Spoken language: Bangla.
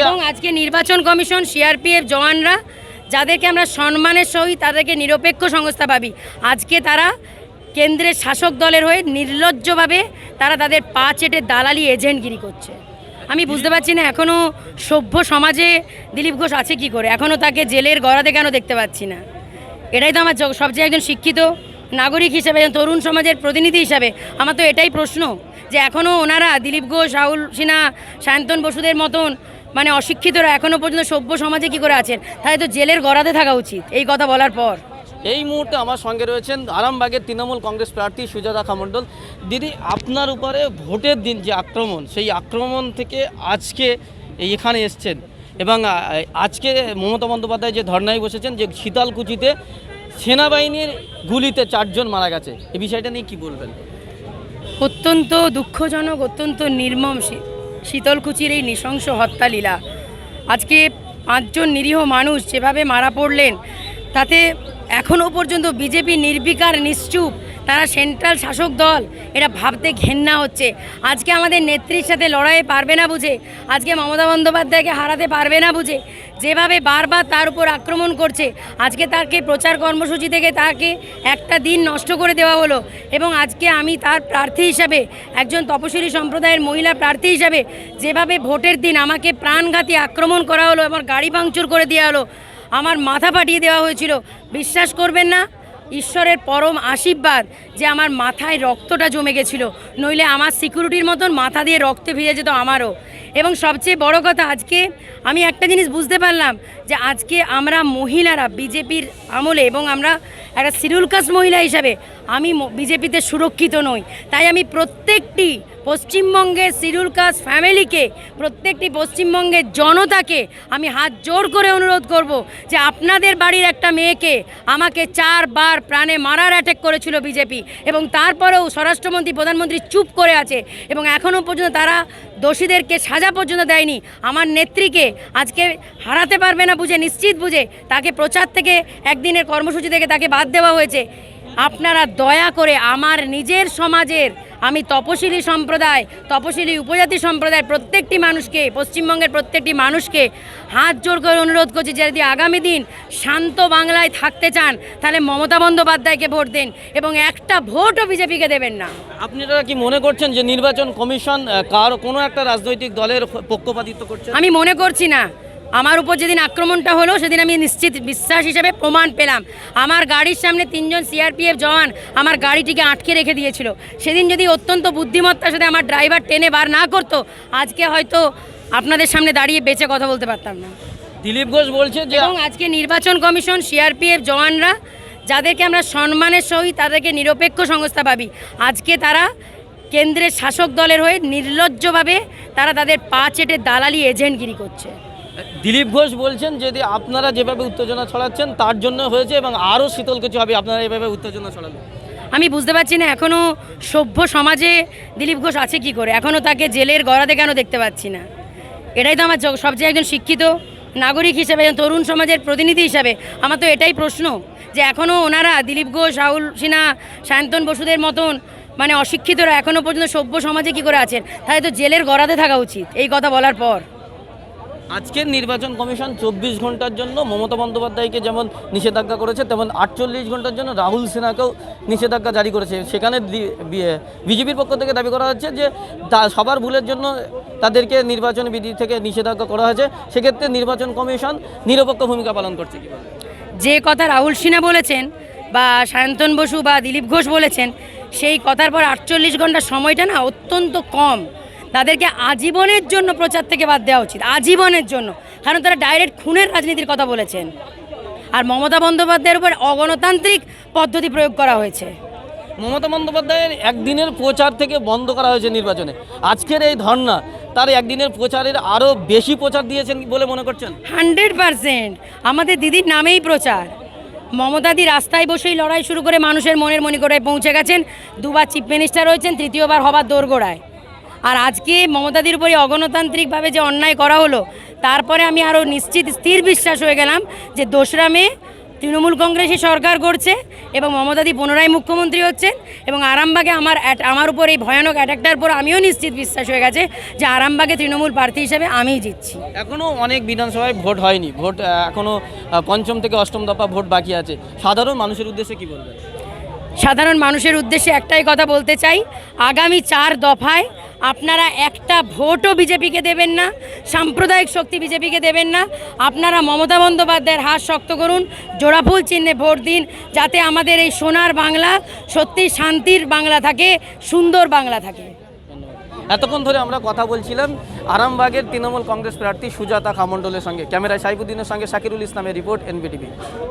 এবং আজকে নির্বাচন কমিশন সিআরপিএফ জওয়ানরা যাদেরকে আমরা সম্মানের সহিত তাদেরকে নিরপেক্ষ সংস্থা ভাবি, আজকে তারা কেন্দ্রের শাসক দলের হয়ে নির্লজ্জভাবে তারা তাদের পা চেটে দালালি এজেন্টগিরি করছে। আমি বুঝতে পারছি না এখনও সভ্য সমাজে দিলীপ ঘোষ আছে কি করে? এখনও তাকে জেলের গড়াতে কেন দেখতে পাচ্ছি না? এটাই তো আমার সবচেয়ে একজন শিক্ষিত নাগরিক হিসেবে তরুণ সমাজের প্রতিনিধি হিসাবে। আমার তো এটাই প্রশ্ন যে এখনও ওনারা দিলীপ ঘোষ, রাহুল সিনহা সায়ন্তন বসুদের মতন মানে অশিক্ষিতরা এখনও পর্যন্ত সভ্য সমাজে কি করে আছেন? তাহলে তো জেলের গড়াতে থাকা উচিত এই কথা বলার পর। এই মুহূর্তে আমার সঙ্গে রয়েছেন আরামবাগের তৃণমূল কংগ্রেস প্রার্থী সুজাতা খামণ্ডল দিদি আপনার উপরে ভোটের দিন যে আক্রমণ সেই আক্রমণ থেকে আজকে এখানে এসছেন এবং আজকে মমতা বন্দ্যোপাধ্যায় যে ধর্নায় বসেছেন যে শীতলকুচিতে সেনাবাহিনীর গুলিতে চারজন মারা গেছে এই বিষয়টা নিয়ে কি বলবেন? অত্যন্ত দুঃখজনক অত্যন্ত নির্মম শীতলকুচির এই নৃশংস হত্যালীলা। আজকে পাঁচজন নিরীহ মানুষ যেভাবে মারা পড়লেন, তাতে এখনও পর্যন্ত বিজেপি নির্বিকার, নিশ্চুপ তারা সেন্ট্রাল শাসক দল। এটা ভাবতে ঘেন্না হচ্ছে। আজকে আমাদের নেত্রীর সাথে লড়াইয়ে পারবে না বুঝে। আজকে মমতা বন্দ্যোপাধ্যায়কে হারাতে পারবে না বুঝে। যেভাবে বারবার তার উপর আক্রমণ করছে, আজকে তাকে প্রচার কর্মসূচি থেকে তাকে একটা দিন নষ্ট করে দেওয়া হলো। এবং আজকে আমি তার প্রার্থী হিসাবে, একজন তপশিলি সম্প্রদায়ের মহিলা প্রার্থী হিসাবে, যেভাবে ভোটের দিন আমাকে প্রাণঘাতী আক্রমণ করা হলো, আমার গাড়ি ভাঙচুর করে দেওয়া হলো, আমার মাথা পাঠিয়ে দেওয়া হয়েছিল, বিশ্বাস করবেন না? ঈশ্বরের পরম আশীর্বাদ যে আমার মাথায় রক্তটা জমে গেছিল। নইলে আমার সিকিউরিটির মতন মাথা দিয়ে রক্তে ভিজে যেত আমারও। এবং সবচেয়ে বড় কথা আজকে আমি একটা জিনিস বুঝতে পারলাম যে আজকে আমরা মহিলারা বিজেপির আমলে এবং আমরা একটা শিডিউল কাস্ট মহিলা হিসাবে আমি বিজেপিতে সুরক্ষিত নই। তাই আমি প্রত্যেকটি পশ্চিমবঙ্গের শিডিউল কাস্ট ফ্যামিলিকে, প্রত্যেকটি পশ্চিমবঙ্গের জনতাকে আমি হাত জোর করে অনুরোধ করব যে আপনাদের বাড়ির একটা মেয়েকে আমাকে চারবার প্রাণে মারার অ্যাটাক করেছিল বিজেপি এবং তারপরেও স্বরাষ্ট্রমন্ত্রী, প্রধানমন্ত্রী চুপ করে আছে এবং এখনও পর্যন্ত তারা দোষীদেরকে সাজা পর্যন্ত দেয়নি। আমার নেত্রীকে আজকে হারাতে পারবে না বুঝে, নিশ্চিত বুঝে তাকে প্রচার থেকে, একদিনের কর্মসূচি থেকে তাকে বাদ দেওয়া হয়েছে। আপনারা দয়া করে আমার নিজের সমাজের আমি তপশিলি সম্প্রদায় তপশিলি উপজাতি সম্প্রদায় প্রত্যেকটি মানুষকে পশ্চিমবঙ্গের প্রত্যেকটি মানুষকে হাত জোর করে অনুরোধ করছি যে যদি আগামী দিন শান্ত বাংলায় থাকতে চান তাহলে মমতা বন্দ্যোপাধ্যায়কে ভোট দেন এবং একটা ভোটও বিজেপিকে দেবেন না। আপনারা কি মনে করছেন যে নির্বাচন কমিশন কার কোনো একটা রাজনৈতিক দলের পক্ষপাতিত্ব করছে? আমি মনে করছি না। আমার উপর যেদিন আক্রমণটা হলো সেদিন আমি নিশ্চিত বিশ্বাস হিসেবে প্রমাণ পেলাম। আমার গাড়ির সামনে তিনজন সিআরপিএফ জওয়ান আমার গাড়িটিকে আটকে রেখে দিয়েছিল। সেদিন যদি অত্যন্ত বুদ্ধিমত্তার সাথে আমার ড্রাইভার টেনে বার না করতো আজকে হয়তো আপনাদের সামনে দাঁড়িয়ে বেঁচে কথা বলতে পারতাম না। দিলীপ ঘোষ বলছে যে এবং আজকে নির্বাচন কমিশন সিআরপিএফ জওয়ানরা যাদেরকে আমরা সম্মানের সহিত তাদেরকে নিরপেক্ষ সংস্থা ভাবি আজকে তারা কেন্দ্রের শাসক দলের হয়ে নির্লজ্জভাবে তারা তাদের পা চেটে দালালি এজেন্টগিরি করছে। দিলীপ ঘোষ বলছেন যদি আপনারা যেভাবে উত্তেজনা ছড়াচ্ছেন, তার জন্য হয়েছে এবং আরও শীতল কিছু হবে, আপনারা এভাবে উত্তেজনা ছড়ালে আমি বুঝতে পারছি না এখনও সভ্য সমাজে দিলীপ ঘোষ আছে কি করে? এখনও তাকে জেলের গড়াতে কেন দেখতে পাচ্ছি না? এটাই তো আমার সবচেয়ে একজন শিক্ষিত নাগরিক হিসেবে তরুণ সমাজের প্রতিনিধি হিসাবে, আমার তো এটাই প্রশ্ন যে এখনও ওনারা দিলীপ ঘোষ, রাহুল সিনহা সায়ন্তন বসুদের মতন মানে অশিক্ষিতরা এখনও পর্যন্ত সভ্য সমাজে কি করে আছেন? তাহলে তো জেলের গড়াতে থাকা উচিত, এই কথা বলার পর। আজকের নির্বাচন কমিশন চব্বিশ ঘণ্টার জন্য মমতা বন্দ্যোপাধ্যায়কে যেমন নিষেধাজ্ঞা করেছে, তেমন আটচল্লিশ ঘণ্টার জন্য রাহুল সিনহাকেও নিষেধাজ্ঞা জারি করেছে। সেখানে বিজেপির পক্ষ থেকে দাবি করা হচ্ছে যে তা- সবার ভুলের জন্য তাদেরকে নির্বাচন বিধি থেকে নিষেধাজ্ঞা করা হয়েছে। সেক্ষেত্রে নির্বাচন কমিশন নিরপেক্ষ ভূমিকা পালন করছে যে কথা রাহুল সিনহা বলেছেন বা সায়ন্তন বসু বা দিলীপ ঘোষ বলেছেন, সেই কথার পর আটচল্লিশ ঘণ্টার সময়টা না অত্যন্ত কম। তাদেরকে আজীবনের জন্য প্রচার থেকে বাদ দেওয়া উচিত আজীবনের জন্য। কারণ তারা ডাইরেক্ট খুনের রাজনীতির কথা বলেছেন। আর মমতা বন্দ্যোপাধ্যায়ের উপর অগণতান্ত্রিক পদ্ধতি প্রয়োগ করা হয়েছে। মমতা বন্দ্যোপাধ্যায়ের একদিনের প্রচার থেকে বন্ধ করা হয়েছে নির্বাচনে। আজকের এই ধর্না তার একদিনের প্রচারের আরও বেশি প্রচার দিয়েছেন বলে মনে করছেন? Hundred percent. আমাদের দিদির নামেই প্রচার। মমতাদি রাস্তায় বসেই লড়াই শুরু করে মানুষের মনের মণিকোটায় পৌঁছে গেছেন। দুবার চিফ মিনিস্টার হয়েছেন তৃতীয়বার হবার দোরগোড়ায়। আর আজকে মমতাদির উপরে অগণতান্ত্রিকভাবে যে অন্যায় করা হলো তারপরে আমি আরও নিশ্চিত স্থির বিশ্বাস হয়ে গেলাম যে দোসরা মে তৃণমূল কংগ্রেসই সরকার করছে এবং মমতাদি পুনরায় মুখ্যমন্ত্রী হচ্ছেন এবং আরামবাগে আমার আমার উপর এই ভয়ানক অ্যাটাকটার পর আমিও নিশ্চিত বিশ্বাস হয়ে গেছে যে আরামবাগে তৃণমূল প্রার্থী হিসেবে আমিই জিতছি। এখনও অনেক বিধানসভায় ভোট হয়নি ভোট আহ, এখনও পঞ্চম থেকে অষ্টম দফা ভোট বাকি আছে। সাধারণ মানুষের উদ্দেশ্যে কি বলবেন? সাধারণ মানুষের উদ্দেশ্যে একটাই কথা বলতে চাই আগামী চার দফায় আপনারা একটা ভোটও বিজেপিকে দেবেন না, সাম্প্রদায়িক শক্তি বিজেপিকে দেবেন না। আপনারা মমতা বন্দ্যোপাধ্যায়ের হাত শক্ত করুন, জোড়াফুল চিহ্নে ভোট দিন, যাতে আমাদের এই সোনার বাংলা সত্যি শান্তির বাংলা থাকে, সুন্দর বাংলা থাকে। এতক্ষণ ধরে আমরা কথা বলছিলাম আরামবাগের তৃণমূল কংগ্রেস প্রার্থী সুজাতা খামন্ডলের সঙ্গে। ক্যামেরায় সাইফুদ্দিনের সঙ্গে শাকিরুল ইসলামের রিপোর্ট, এনবিটিভি।